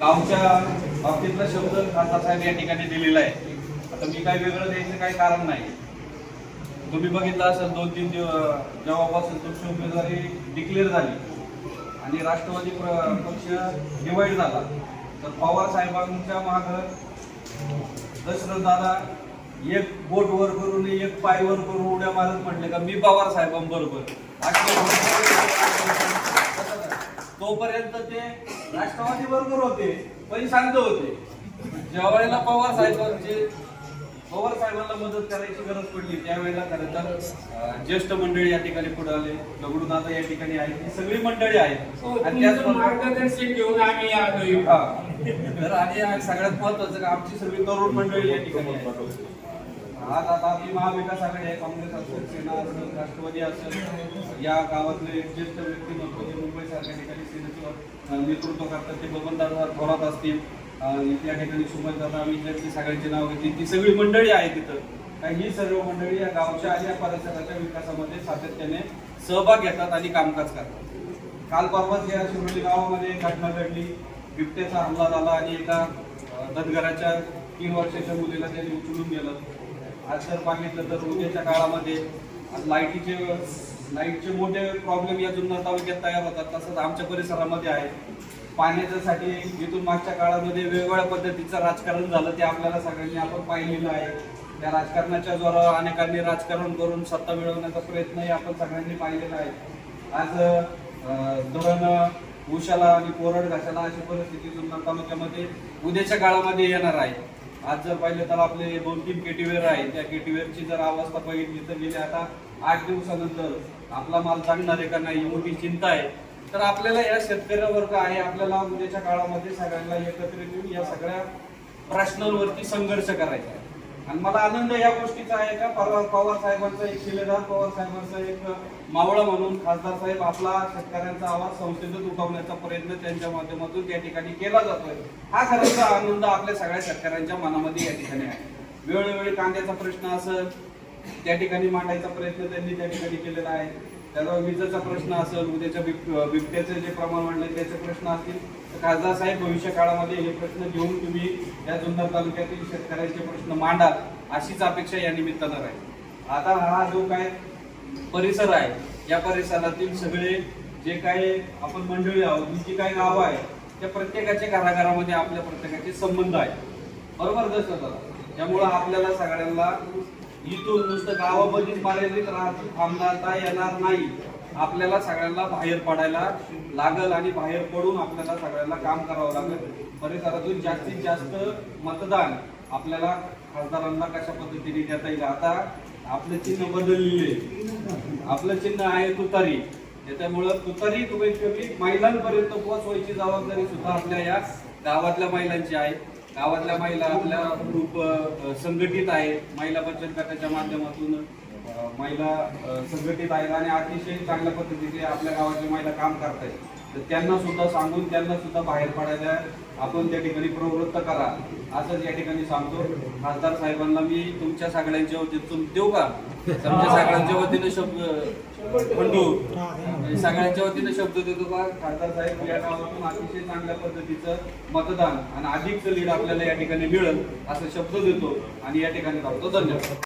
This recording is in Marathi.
गावच्या बाबतीतला शब्द खासदार साहेब या ठिकाणी दिलेला आहे. आता मी काय वेगळं द्यायचं काही कारण नाही. तुम्ही बघितलं असेल दोन तीन दिवस जेव्हापासून तुमची उमेदवारी डिक्लेअर झाली आणि राष्ट्रवादी प्र- पक्ष डिवाईड झाला तर पवार साहेबांच्या माग दशरथ दादा एक बोट वर करून एक पाय वर करून उड्या मारत म्हटले का मी पवार साहेबांबरोबर तोपर्यंत ते राष्ट्रवादी बरोबर होते पण शांत होते ज्यावेळेला पवार साहेबांचे पवार साहेबांना मदत करायची गरज पडली त्यावेळेला खरं तर ज्येष्ठ मंडळी या ठिकाणी पुढे आले दगडू दादा या ठिकाणी आहेत ही सगळी मंडळी आहेत हो, आणि तुमचं त्याच मार्गदर्शन घेऊन आम्ही आलोय. तर आणि सगळ्यात महत्वाचं का आमची सगळी तरुण मंडळी या ठिकाणी. आज आता आपली महाविकास आघाडी आहे काँग्रेस असेल सेना असेल राष्ट्रवादी असेल या गावातले ज्येष्ठ व्यक्तिमत्व मुंबई सारख्या ठिकाणी नेतृत्व करतात ते बबनदादा थोरात असतील. या ठिकाणी सुमन दादा विद्यार्थी सगळ्यांची नाव घेतली. ती सगळी मंडळी आहे तिथं आणि ही सर्व मंडळी या गावच्या आणि या परिसराच्या विकासामध्ये सातत्याने सहभाग घेतात आणि कामकाज करतात. काल परवाच या शिरोली गावामध्ये घटना घडली. बिबट्याचा हमला झाला आणि एका अं, धनगराच्या तीन वर्षाच्या मुलीला त्यांनी उचलून गेलं आज जर बघितलं तर उद्याच्या काळामध्ये लाईटीचे लाईटचे मोठे प्रॉब्लेम या जुन्नर तालुक्यात तयार होतात. तसंच आमच्या परिसरामध्ये आहे. पाण्याच्यासाठी इथून मागच्या काळामध्ये वेगवेगळ्या पद्धतीचं राजकारण झालं ते आपल्याला सगळ्यांनी आपण पाहिलेलं आहे. त्या राजकारणाच्या जोरावर अनेकांनी राजकारण करून सत्ता मिळवण्याचा प्रयत्नही आपण सगळ्यांनी पाहिलेला आहे. आज धरण उशाला आणि कोरड घाशाला अशी परिस्थिती जुन्नर तालुक्यामध्ये उद्याच्या काळामध्ये येणार आहे. आज जर पाहिलं तर आपले दोन तीन केटीवेअर आहे त्या केटीवेअरची जर अवस्था बघितली तर गेल्या आता आठ दिवसानंतर आपला माल चालणार आहे का नाही मोठी चिंता आहे. तर आपल्याला या शेतकरी वर्ग आहे? आपल्याला उद्याच्या काळामध्ये सगळ्यांना एकत्रित येऊन या सगळ्या प्रश्नांवरती संघर्ष करायचा आहे. आणि मला आनंद या गोष्टीचा आहे का? पवार पवार साहेबांचा एक शिलेदार पवार साहेबांचा एक मावळा म्हणून खासदार साहेब आपला शेतकऱ्यांचा आवाज संसदेत उठवण्याचा प्रयत्न त्यांच्या माध्यमातून त्या ठिकाणी केला जातोय. हा खरंचा आनंद आपल्या सगळ्या शेतकऱ्यांच्या मनामध्ये या ठिकाणी आहे. वेळोवेळी कांद्याचा प्रश्न असं त्या ठिकाणी मांडायचा प्रयत्न त्यांनी त्या ठिकाणी केलेला आहे. त्याचा विजेचा प्रश्न असेल उद्याच्या बिब- बिबट्याचे जे प्रमाण वाढले त्याचे प्रश्न असतील तर खासदार साहेब भविष्य काळामध्ये हे प्रश्न घेऊन तुम्ही या जुन्नर तालुक्यातील शेतकऱ्यांचे प्रश्न मांडाल अशीच अपेक्षा या निमित्तानं राहील. आता हा जो काय परिसर आहे या परिसरातील सगळे जे काही आपण मंडळी आहोत जी काही गावं आहे त्या प्रत्येकाच्या घराघरामध्ये आपल्या प्रत्येकाचे संबंध आहेत. बरोबर जसं. त्यामुळं आपल्याला सगळ्यांना इथून नुसतं गावामध्येच मर्यादित थांबता येणार नाही आपल्याला सगळ्यांना बाहेर पडायला लागल आणि बाहेर पडून आपल्याला सगळ्यांना काम करावं लागेल. परिसरातून जास्तीत जास्त मतदान आपल्याला खासदारांना कशा पद्धतीने देता येईल? आता आपलं चिन्ह बदललेले आपलं चिन्ह आहे तुतारी. त्याच्यामुळं तुतारी कमीत कमी महिलांपर्यंत पोहोचवायची जबाबदारी सुद्धा आपल्या या गावातल्या महिलांची आहे. गावातल्या महिला आपल्या खूप संघटित आहेत. महिला बचत गटाच्या माध्यमातून महिला संघटित आहेत आणि अतिशय चांगल्या पद्धतीचे आपल्या गावाची महिला काम करतायत. तर त्यांना सुद्धा सांगून त्यांना सुद्धा बाहेर पडायला आपण त्या ठिकाणी प्रवृत्त करा असंच या ठिकाणी सांगतो. खासदार साहेबांना मी तुमच्या सगळ्यांच्या वतीतून देऊ का? तुमच्या सगळ्यांच्या वतीने शब्द म्हणतो सगळ्यांच्या वतीने शब्द देतो का? खासदार साहेब या गावातून अतिशय चांगल्या पद्धतीचं मतदान आणि अधिकचं लीड आपल्याला या ठिकाणी मिळेल असं शब्द देतो आणि या ठिकाणी थांबतो धन्यवाद.